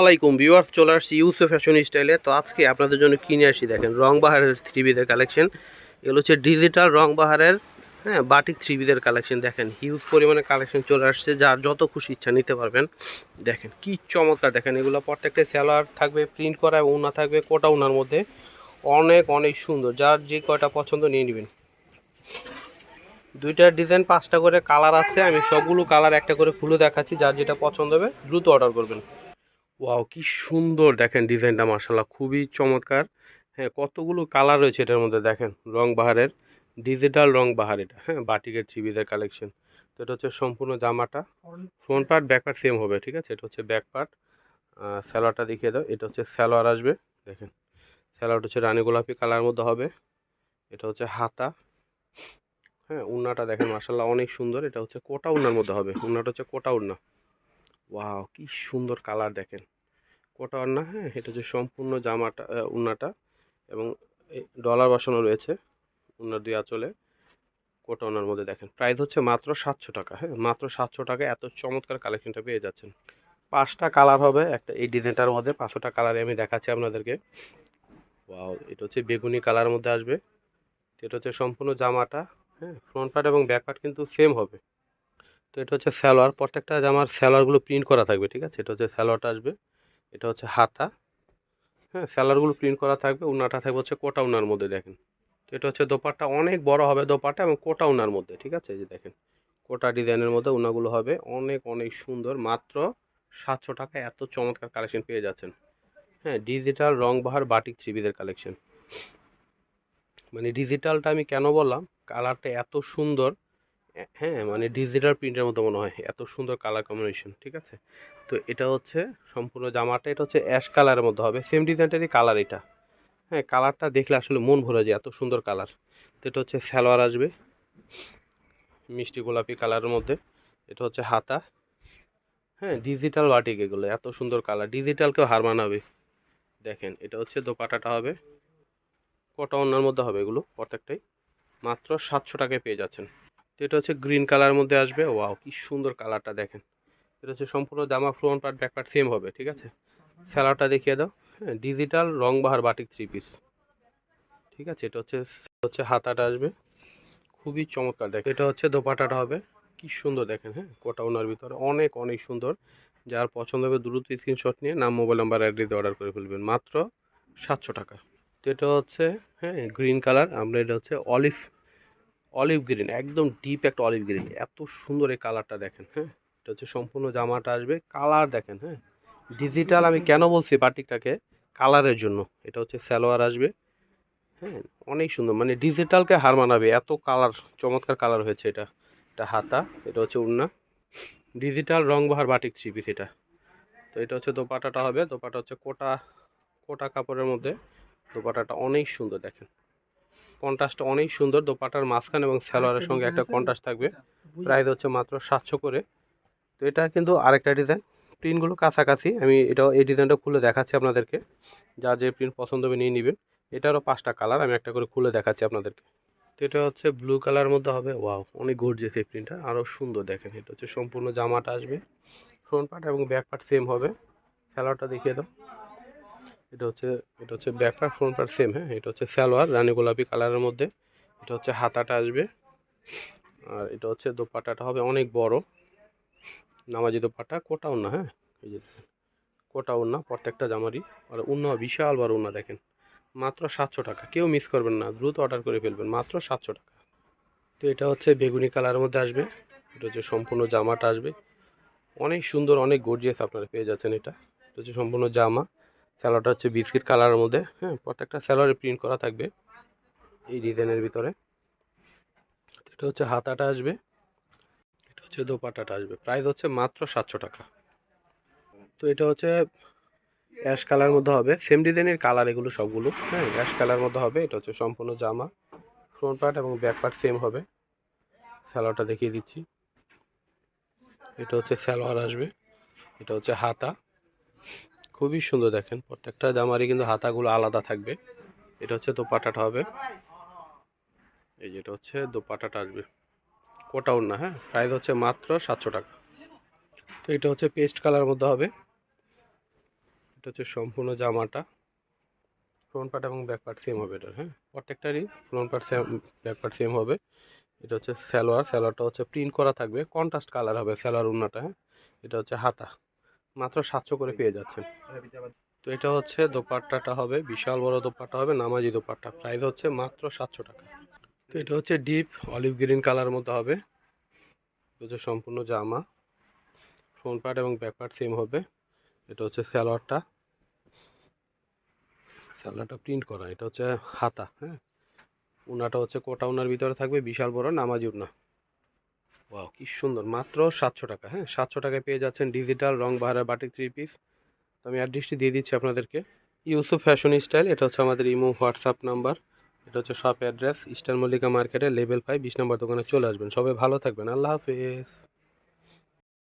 আলাইকুম ভিউয়ার্স, চলে আসছি ইউসে ফ্যাশন স্টাইলে। তো আজকে আপনাদের জন্য কিনে আসি দেখেন রং বাহারের থ্রি বিদের কালেকশন। এগুলো হচ্ছে ডিজিটাল রং বাহারের হ্যাঁ বাটিক থ্রি বিদের কালেকশন। দেখেন হিউজ পরিমাণে কালেকশন চলে আসছে, যার যত খুশি ইচ্ছা নিতে পারবেন। দেখেন, কি চমৎকার, দেখেন, এগুলো প্রত্যেকটা স্যালোয়ার থাকবে প্রিন্ট করা এবং উনা থাকবে, কোটা উনার মধ্যে। অনেক অনেক সুন্দর, যার যে কয়টা পছন্দ নিয়ে নেবেন। দুইটা ডিজাইন, পাঁচটা করে কালার আছে, আমি সবগুলো কালার একটা করে খুলে দেখাচ্ছি, যার যেটা পছন্দ হবে, দ্রুত অর্ডার করবেন। ওয়াও কি সুন্দর। দেখেন ডিজাইনটা মার্শাল্লাহ খুবই চমৎকার। হ্যাঁ কতগুলো কালার রয়েছে এটার মধ্যে দেখেন। রং বাহারের ডিজিটাল রং বাহার এটা হ্যাঁ বাটিকের চিবিদের কালেকশন। তো এটা হচ্ছে সম্পূর্ণ জামাটা। Front part back part same হবে ঠিক আছে? এটা হচ্ছে ব্যাক পার্ট। স্যালোয়ারটা দেখিয়ে দাও এটা হচ্ছে স্যালোয়ার আসবে দেখেন। স্যালোয়ারটা হচ্ছে রানী গোলাপি কালার মধ্যে হবে। এটা হচ্ছে হাতা। হ্যাঁ উন্নাটা দেখেন মাসাল্লাহ অনেক সুন্দর। এটা হচ্ছে কোটা উন্নার মধ্যে হবে। উন্নাটা হচ্ছে কোটা উন্না। ওয়াও, কি সুন্দর কালার দেখেন। কোটা উন্না হ্যাঁ এটা হচ্ছে সম্পূর্ণ জামাটা উন্নাটা এবং ডলার বসানো রয়েছে উন্নার দুই আঁচলে। কোটা উন্নার মধ্যে দেখেন, প্রাইস হচ্ছে মাত্র সাতশো টাকা হ্যাঁ মাত্র সাতশো টাকা এত চমৎকার কালেকশনটা পেয়ে যাচ্ছেন। পাঁচটা কালার হবে, একটা এই ডিজাইনটার মধ্যে পাঁচশোটা কালারে আমি দেখাচ্ছি আপনাদেরকে। ওয়াও, এটা হচ্ছে বেগুনি কালারের মধ্যে আসবে। এটা হচ্ছে সম্পূর্ণ জামাটা হ্যাঁ ফ্রন্ট পার্ট এবং ব্যাক পার্ট কিন্তু সেম হবে। তো এটা হচ্ছে স্যালোয়ার প্রত্যেকটা জামার স্যালোয়ারগুলো প্রিন্ট করা থাকবে, ঠিক আছে? এটা হচ্ছে স্যালোয়ারটা আসবে, এটা হচ্ছে হাতা হ্যাঁ? স্যালোয়ারগুলো প্রিন্ট করা থাকবে, উনাটা থাকবে হচ্ছে কোটা উনার মধ্যে, দেখেন। তো এটা হচ্ছে দোপাট্টা, অনেক বড় হবে দোপাট্টা এবং কোটা উনার মধ্যে, ঠিক আছে? যে দেখেন, কোটা ডিজাইনের মধ্যে উনাগুলো হবে, অনেক অনেক সুন্দর, মাত্র সাতশো টাকা, এত চমৎকার কালেকশন পেয়ে যাচ্ছেন। হ্যাঁ ডিজিটাল রং বাহার বাটিক থ্রিবিদের কালেকশন মানে ডিজিটালটা আমি কেন বললাম? কালারটা এত সুন্দর হ্যাঁ মানে ডিজিটাল প্রিন্টের মতো মনে হয়। এত সুন্দর কালার কম্বিনেশন ঠিক আছে? তো এটা হচ্ছে সম্পূর্ণ জামাটা, এটা হচ্ছে অ্যাশ কালারের মধ্যে হবে। সেম ডিজাইনটারই কালার এটা। হ্যাঁ কালারটা দেখলে আসলে মন ভরে যায়, এত সুন্দর কালার তো এটা হচ্ছে সালোয়ার আসবে, মিষ্টি গোলাপি কালারের মধ্যে। এটা হচ্ছে হাতা। হ্যাঁ ডিজিটাল বাটিক এগুলো, এত সুন্দর কালার ডিজিটালকেও হার মানাবে। দেখেন, এটা হচ্ছে দোপাটাটা হবে। কটা অন্যার মধ্যে হবে এগুলো, প্রত্যেকটাই। মাত্র সাতশো টাকায় পেয়ে যাচ্ছেন। তো এটা হচ্ছে গ্রিন কালার মধ্যে আসবে। ওয়াও কি সুন্দর কালারটা দেখেন। এটা হচ্ছে সম্পূর্ণ জামা front part back part same হবে, ঠিক আছে? স্যালাডটা দেখিয়ে দাও। হ্যাঁ ডিজিটাল রং বাহার বাটিক থ্রি পিস ঠিক আছে? এটা হচ্ছে হচ্ছে হাতাটা আসবে। খুবই চমৎকার দেখেন। এটা হচ্ছে দোপাটাটা হবে। কি সুন্দর দেখেন হ্যাঁ? কোটা ওনার ভিতরে। অনেক অনেক সুন্দর। যার পছন্দ হবে দ্রুত স্ক্রিনশট নিয়ে নাম মোবাইল নাম্বার অ্যাড্রেস অর্ডার করে ফেলবেন। মাত্র সাতশো টাকা তো এটা হচ্ছে হ্যাঁ গ্রিন কালার আমরা এটা হচ্ছে অলিভ অলিভ গ্রিন একদম ডিপ একটা অলিভ গ্রিন এত সুন্দর এই কালারটা দেখেন হ্যাঁ? এটা হচ্ছে সম্পূর্ণ জামাটা আসবে। কালার দেখেন হ্যাঁ? ডিজিটাল আমি কেন বলছি বাটিকটাকে? কালারের জন্য। এটা হচ্ছে স্যালোয়ার আসবে। হ্যাঁ অনেক সুন্দর। মানে ডিজিটালকে হার মানাবে। এত কালার চমৎকার কালার হয়েছে এটা। এটা হাতা, এটা হচ্ছে উন্না ডিজিটাল রং বাহার বাটিক থ্রি পিস এটা। তো এটা হচ্ছে দোপাটাটা হবে। দোপাটা হচ্ছে কোটা কোটা কাপড়ের মধ্যে। দোপাটাটা অনেক সুন্দর দেখেন। কন্ট্রাস্টটা অনেক সুন্দর দোপাটার মাঝখান এবং সালোয়ারের সঙ্গে একটা কন্ট্রাস্ট থাকবে। প্রাইস হচ্ছে মাত্র সাতশো করে। তো এটা কিন্তু আরেকটা ডিজাইন প্রিন্টগুলো কাছাকাছি, আমি এটাও, এই ডিজাইনটা খুলে দেখাচ্ছি আপনাদেরকে। যা যে প্রিন্ট পছন্দ হবে নিয়ে নেবেন। এটারও পাঁচটা কালার, আমি একটা করে খুলে দেখাচ্ছি আপনাদেরকে। তো এটা হচ্ছে ব্লু কালার মধ্যে হবে। ওয়াও অনেক গর্জিয়াস এই প্রিন্টটা। আরও সুন্দর দেখেন, এটা হচ্ছে সম্পূর্ণ জামাটা আসবে। ফ্রন্ট পার্ট এবং ব্যাক পার্ট সেম হবে। স্যালোয়ারটা দেখিয়ে দাও। এটা হচ্ছে এটা হচ্ছে back part front part same হ্যাঁ? এটা হচ্ছে সালোয়ার, রানী গোলাপি কালারের মধ্যে। এটা হচ্ছে হাতাটা আসবে। আর এটা হচ্ছে দোপাট্টাটা হবে অনেক বড়। নামাজি দোপাট্টা কোটা উন্না হ্যাঁ? এই যে কোটা উন্না প্রত্যেকটা জামারই। আর উন্না, বিশাল বড় উন্না, দেখেন। মাত্র সাতশো টাকা, কেউ মিস করবেন না, দ্রুত অর্ডার করে ফেলবেন, মাত্র সাতশো টাকা। তো এটা হচ্ছে বেগুনি কালারের মধ্যে আসবে। এটা হচ্ছে সম্পূর্ণ জামাটা আসবে। অনেক সুন্দর, অনেক গর্জিয়াস আপনারা পেয়ে যাচ্ছেন এটা। এটা হচ্ছে সম্পূর্ণ জামা। স্যালোয়ারটা হচ্ছে বিস্কিট কালারের মধ্যে হ্যাঁ প্রত্যেকটা স্যালোয়ারে প্রিন্ট করা থাকবে এই ডিজাইনের ভিতরে। এটা হচ্ছে হাতাটা আসবে, এটা হচ্ছে দোপাটাটা আসবে, প্রাইস হচ্ছে মাত্র সাতশো টাকা। তো এটা হচ্ছে অ্যাশ কালার মধ্যে হবে, সেম ডিজাইনের কালার এগুলো সবগুলো হ্যাঁ অ্যাশ কালার মধ্যে হবে, এটা হচ্ছে সম্পূর্ণ জামা, ফ্রন্ট পার্ট এবং ব্যাক পার্ট সেম হবে। স্যালোয়ারটা দেখিয়ে দিচ্ছি। এটা হচ্ছে স্যালোয়ার আসবে, এটা হচ্ছে হাতা। খুবই সুন্দর দেখেন। প্রত্যেকটা জামারই কিন্তু হাতাগুলো আলাদা থাকবে। এটা হচ্ছে দোপাটাটা হবে। এই যেটা হচ্ছে দোপাটাটা আসবে। কোটা না হ্যাঁ? প্রাইস হচ্ছে মাত্র সাতশো টাকা। তো এটা হচ্ছে পেস্ট কালার মধ্যে হবে। এটা হচ্ছে সম্পূর্ণ জামাটা। ফ্রন্ট পার্ট এবং ব্যাক পার্ট সেম হবে এটার হ্যাঁ? প্রত্যেকটারই front part same back part same হবে। এটা হচ্ছে স্যালোয়ার স্যালোয়ারটা হচ্ছে প্রিন্ট করা থাকবে। কন্ট্রাস্ট কালার হবে স্যালোয়ার উন্নাটা হ্যাঁ? এটা হচ্ছে হাতা। মাত্র সাতশো করে পেয়ে যাচ্ছেন তো এটা হচ্ছে দোপাট্টাটা হবে, বিশাল বড় দোপাট্টা হবে, নামাজি দোপাট্টা। প্রাইস হচ্ছে মাত্র সাতশো টাকা। তো এটা হচ্ছে ডিপ, অলিভ গ্রিন কালার মধ্যে হবে। সম্পূর্ণ জামা। ফ্রন্ট পার্ট এবং ব্যাক পার্ট সেম হবে। এটা হচ্ছে স্যালোয়ারটা স্যালোয়ারটা প্রিন্ট করা, এটা হচ্ছে হাতা হ্যাঁ। উনাটা হচ্ছে কোটা উনার ভিতরে থাকবে, বিশাল বড় নামাজি উনা। ওয়াও কি সুন্দর, মাত্র সাতশো টাকা হ্যাঁ? সাতশো টাকায় পেয়ে যাচ্ছেন ডিজিটাল রং বাহারা বাটিক থ্রি পিস তো আমি অ্যাড্রেসটি দিয়ে দিচ্ছি আপনাদেরকে। ইউসুফ ফ্যাশন স্টাইল এটা হচ্ছে আমাদের ইমো হোয়াটসঅ্যাপ নাম্বার এটা হচ্ছে শপ অ্যাড্রেস ইস্টার্ন মল্লিকা মার্কেটে লেভেল ফাইভ বিশ নম্বর দোকানে চলে আসবেন। সবাই ভালো থাকবেন। আল্লাহ হাফেজ।